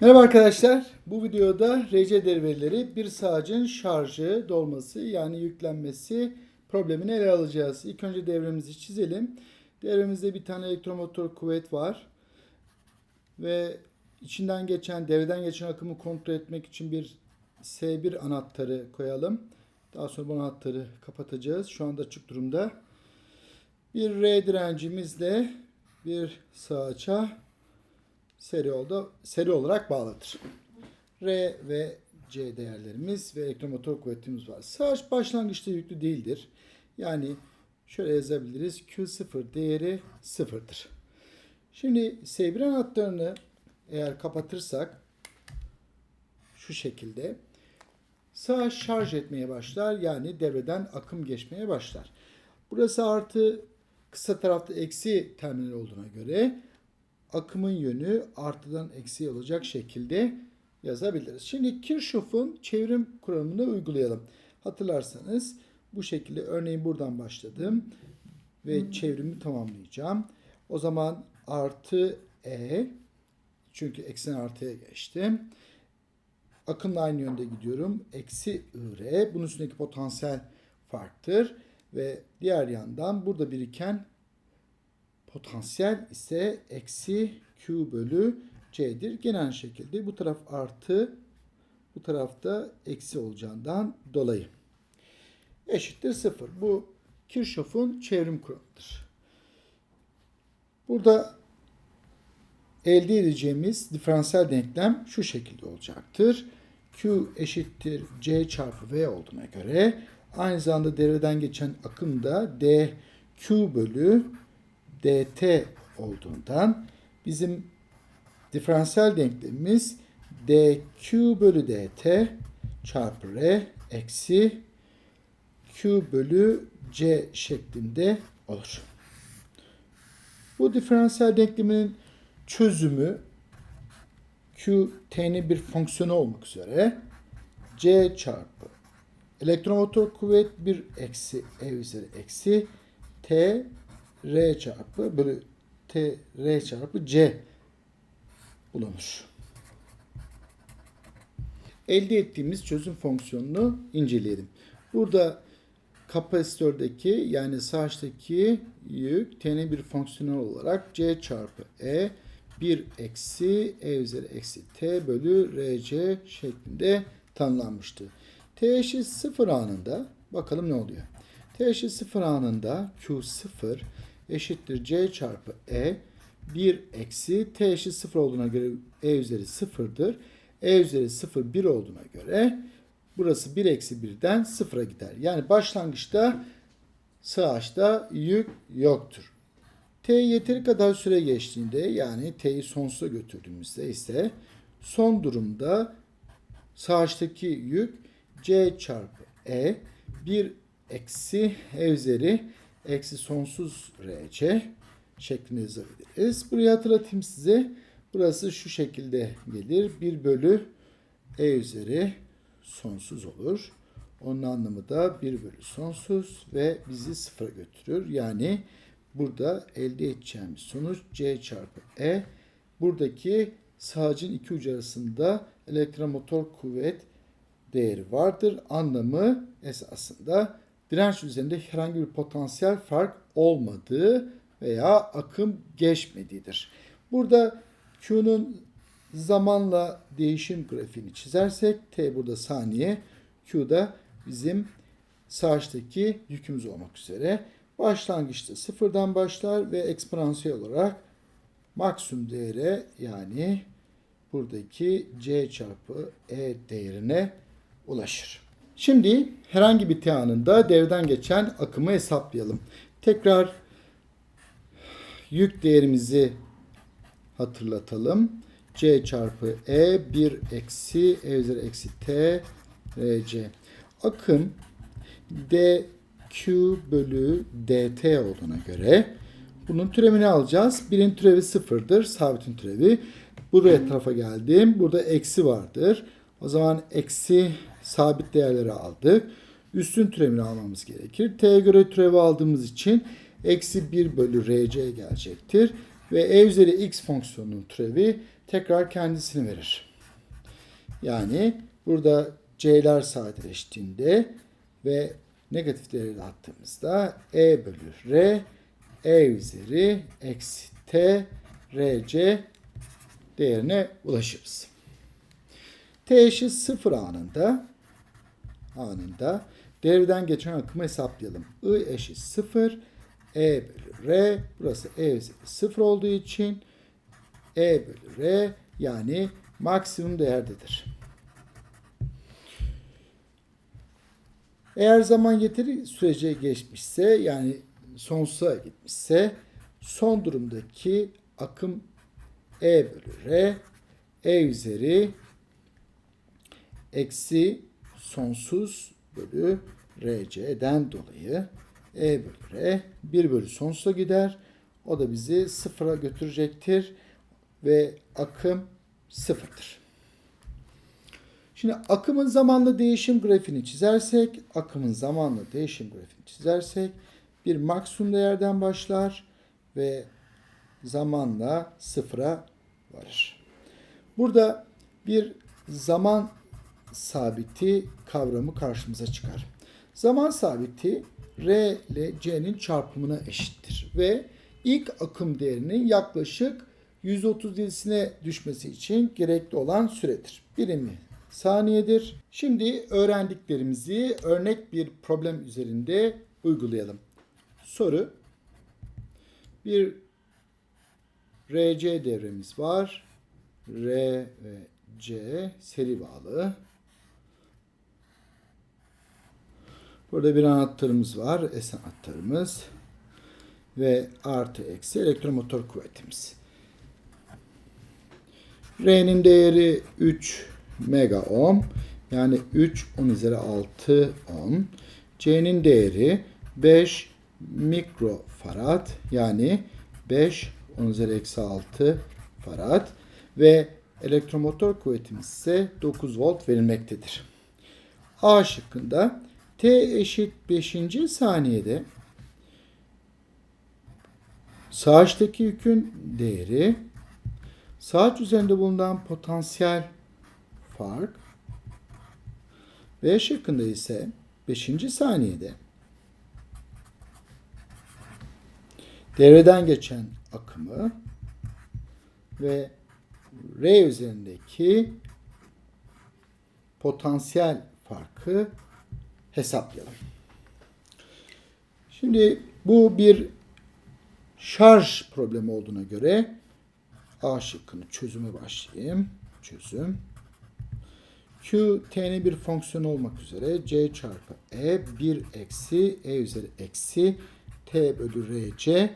Merhaba arkadaşlar. Bu videoda RC devreleri bir sağacın şarjı dolması yani yüklenmesi problemini ele alacağız. İlk önce devremizi çizelim. Devremizde bir tane elektromotor kuvvet var. Ve içinden geçen, devreden geçen akımı kontrol etmek için bir S1 anahtarı koyalım. Daha sonra bu anahtarı kapatacağız. Şu anda açık durumda. Bir R direncimizle bir sağaça seri oldu, seri olarak bağlıdır. R ve C değerlerimiz ve elektromotor kuvvetimiz var. Sağaç başlangıçta yüklü değildir. Yani şöyle yazabiliriz. Q0 değeri sıfırdır. Şimdi S1 anahtarını eğer kapatırsak şu şekilde sağ şarj etmeye başlar. Yani devreden akım geçmeye başlar. Burası artı kısa tarafta eksi terminal olduğuna göre akımın yönü artıdan eksiye olacak şekilde yazabiliriz. Şimdi Kirchhoff'un çevrim kuramını uygulayalım. Hatırlarsanız bu şekilde örneğin buradan başladım ve çevrimi tamamlayacağım. O zaman artı E çünkü eksen artıya geçtim. Akımla aynı yönde gidiyorum. Eksi IR. Bunun üstündeki potansiyel farktır. Ve diğer yandan burada biriken potansiyel ise eksi Q bölü C'dir. Genel şekilde bu taraf artı bu tarafta eksi olacağından dolayı. Eşittir sıfır. Bu Kirchhoff'un çevrim kuramıdır. Burada elde edeceğimiz diferansiyel denklem şu şekilde olacaktır. Q eşittir C çarpı V olduğuna göre aynı zamanda devreden geçen akım da dQ bölü dt olduğundan bizim diferansiyel denklemimiz dq bölü dt çarpı r eksi q bölü c şeklinde olur. Bu diferansiyel denklemin çözümü q t'nin bir fonksiyonu olmak üzere c çarpı elektromotor kuvvet 1 eksi e üzeri eksi t R çarpı bölü T R çarpı C bulunur. Elde ettiğimiz çözüm fonksiyonunu inceleyelim. Burada kapasitördeki yani sağaçtaki yük T'nin bir fonksiyonu olarak C çarpı E 1 eksi E üzeri eksi T bölü RC şeklinde tanımlanmıştı. T eşit 0 anında bakalım ne oluyor. T eşit 0 anında Q0 eşittir c çarpı e 1 eksi t eşit 0 olduğuna göre e üzeri 0'dır. e üzeri 0 1 olduğuna göre burası 1 eksi 1'den 0'a gider. Yani başlangıçta sağaçta yük yoktur. T yeteri kadar süre geçtiğinde yani T'yi sonsuza götürdüğümüzde ise son durumda sağaçtaki yük C çarpı E 1 eksi E üzeri eksi sonsuz rc şeklinde yazabiliriz. Burayı hatırlatayım size. Burası şu şekilde gelir. 1 bölü e üzeri sonsuz olur. Onun anlamı da 1 bölü sonsuz ve bizi sıfıra götürür. Yani burada elde edeceğimiz sonuç c çarpı e. Buradaki sağcın iki ucu arasında elektromotor kuvvet değeri vardır. Anlamı esasında direnç üzerinde herhangi bir potansiyel fark olmadığı veya akım geçmediğidir. Burada Q'nun zamanla değişim grafiğini çizersek T burada saniye, Q da bizim sağaçtaki yükümüz olmak üzere. Başlangıçta sıfırdan başlar ve eksponansiyel olarak maksimum değere yani buradaki C çarpı E değerine ulaşır. Şimdi herhangi bir t anında devreden geçen akımı hesaplayalım. Tekrar yük değerimizi hatırlatalım. C çarpı E 1 eksi E üzeri eksi T RC. Akım dq bölü dt olduğuna göre bunun türevini alacağız. Birin türevi sıfırdır. Sabitin türevi. Buraya tarafa geldim. Burada eksi vardır. O zaman eksi sabit değerleri aldık. Üstün türevini almamız gerekir. T'ye göre türevi aldığımız için eksi 1 bölü RC gelecektir. Ve e üzeri x fonksiyonunun türevi tekrar kendisini verir. Yani burada c'ler sadeleştiğinde ve negatifleri de attığımızda e bölü r e üzeri eksi t rc değerine ulaşırız. t eşit 0 anında anında devreden geçen akımı hesaplayalım. I eşit 0 e bölü r burası e üzeri 0 olduğu için e bölü r yani maksimum değerdedir. Eğer zaman yeteri sürece geçmişse yani sonsuza gitmişse son durumdaki akım E bölü R E üzeri eksi sonsuz bölü RC'den dolayı E bölü R 1 bölü sonsuza gider. O da bizi sıfıra götürecektir ve akım sıfırdır. Şimdi akımın zamanla değişim grafiğini çizersek, akımın zamanla değişim grafiğini çizersek bir maksimum değerden başlar ve zamanla sıfıra varır. Burada bir zaman sabiti kavramı karşımıza çıkar. Zaman sabiti R ile C'nin çarpımına eşittir ve ilk akım değerinin yaklaşık 137'sine düşmesi için gerekli olan süredir. Birimi saniyedir. Şimdi öğrendiklerimizi örnek bir problem üzerinde uygulayalım. Soru bir RC devremiz var. R ve C seri bağlı. Burada bir anahtarımız var. S anahtarımız. Ve artı eksi elektromotor kuvvetimiz. R'nin değeri 3 mega ohm. Yani 3 10 üzeri 6 ohm. C'nin değeri 5 mikrofarad. Yani 5 10 üzeri eksi 6 farad. Ve elektromotor kuvvetimiz ise 9 volt verilmektedir. A şıkkında T eşit 5. saniyede saçtaki yükün değeri saç üzerinde bulunan potansiyel fark B şıkkında ise 5. saniyede devreden geçen akımı ve R üzerindeki potansiyel farkı hesaplayalım. Şimdi bu bir şarj problemi olduğuna göre A şıkkını çözüme başlayayım. Çözüm. Q t'nin bir fonksiyon olmak üzere c çarpı e 1 eksi e üzeri eksi t bölü rc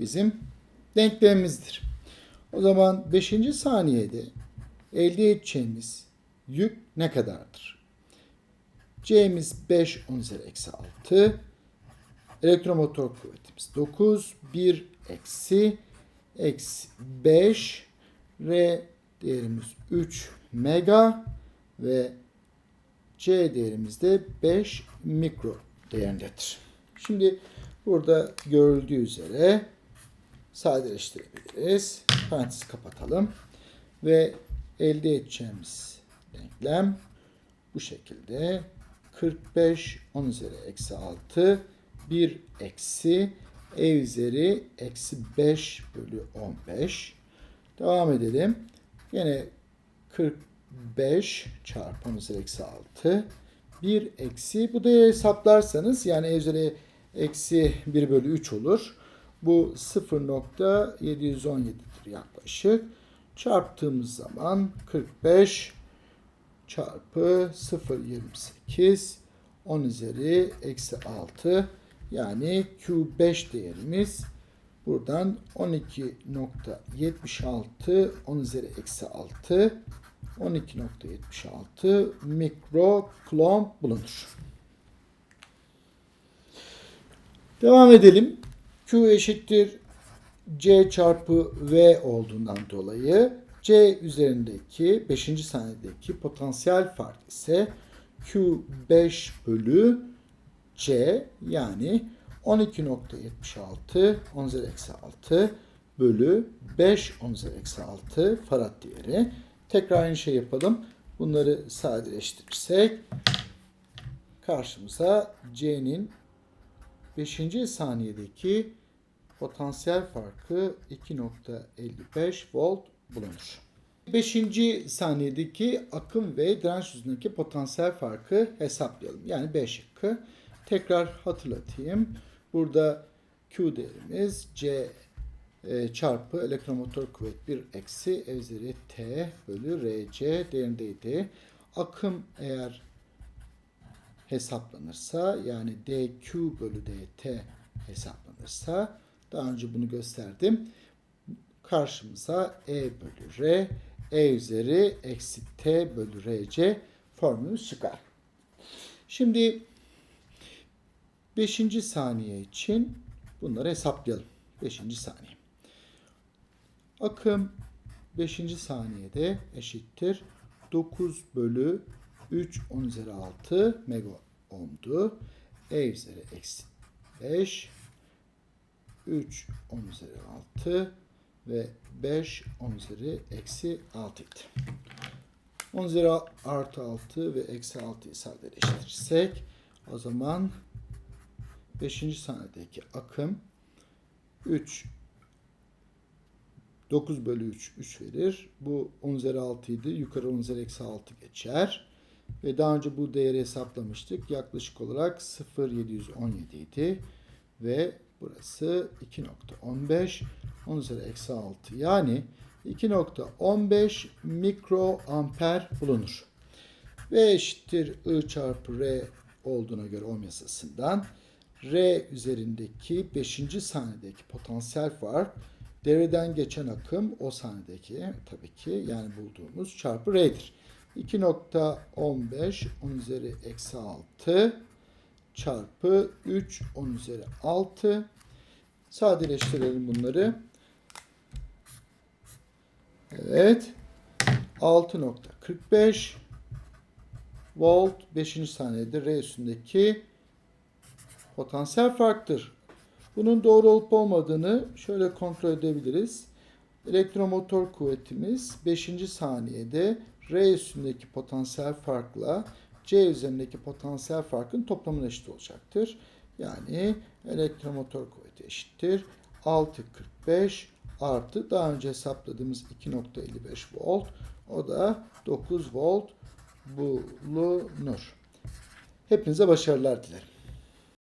bizim denklemimizdir. O zaman 5. saniyede elde edeceğimiz yük ne kadardır? C'miz 5 10 üzeri eksi 6. Elektromotor kuvvetimiz 9. 1 eksi eksi 5. R değerimiz 3 mega ve C değerimiz de 5 mikro değerindedir. Şimdi burada görüldüğü üzere sadeleştirebiliriz. Parantezi kapatalım. Ve elde edeceğimiz denklem bu şekilde 45 10 üzeri eksi 6 1 eksi e üzeri eksi 5 bölü 15 devam edelim. Yine 45 çarpı 10 üzeri eksi 6 1 eksi bu değeri hesaplarsanız yani e üzeri eksi 1 bölü 3 olur. Bu 0.717'dir yaklaşık. Çarptığımız zaman 45 çarpı 0.28 10 üzeri eksi 6 yani Q5 değerimiz buradan 12.76 10 üzeri eksi 6 12.76 mikro klon bulunur. Devam edelim. Q eşittir C çarpı V olduğundan dolayı C üzerindeki 5. saniyedeki potansiyel fark ise Q5 bölü C yani 12.76 10 üzeri eksi 6 bölü 5 10 üzeri eksi 6 farad değeri. Tekrar aynı şey yapalım. Bunları sadeleştirirsek karşımıza C'nin 5. saniyedeki potansiyel farkı 2.55 volt bulunur. 5. saniyedeki akım ve direnç yüzündeki potansiyel farkı hesaplayalım. Yani 5 şıkkı. Tekrar hatırlatayım. Burada Q değerimiz C e, çarpı elektromotor kuvvet 1 eksi E T bölü RC değerindeydi. Akım eğer hesaplanırsa yani dq bölü dt hesaplanırsa daha önce bunu gösterdim. Karşımıza e bölü r e üzeri eksi t bölü rc formülümüz çıkar. Şimdi 5. saniye için bunları hesaplayalım. 5. saniye. Akım 5. saniyede eşittir 9 bölü 3 10 üzeri 6 mega ohm'du. E üzeri eksi 5 3 10 üzeri 6 ve 5 10 üzeri eksi 6 idi. 10 üzeri artı 6 ve eksi 6'yı sadeleştirirsek o zaman 5. saniyedeki akım 3 9 bölü 3 3 verir. Bu 10 üzeri 6 idi. Yukarı 10 üzeri eksi 6 geçer. Ve daha önce bu değeri hesaplamıştık. Yaklaşık olarak 0,717 idi. Ve burası 2.15 10 üzeri eksi 6 yani 2.15 mikroamper bulunur. V eşittir I çarpı R olduğuna göre ohm yasasından R üzerindeki 5. saniyedeki potansiyel fark devreden geçen akım o saniyedeki tabii ki yani bulduğumuz çarpı R'dir. 2.15 10 üzeri eksi 6 çarpı 3 10 üzeri 6 sadeleştirelim bunları. Evet. 6.45 volt 5. saniyede R üstündeki potansiyel farktır. Bunun doğru olup olmadığını şöyle kontrol edebiliriz. Elektromotor kuvvetimiz 5. saniyede R üstündeki potansiyel farkla C üzerindeki potansiyel farkın toplamına eşit olacaktır. Yani elektromotor kuvveti eşittir. 6.45 artı daha önce hesapladığımız 2.55 volt. O da 9 volt bulunur. Hepinize başarılar dilerim.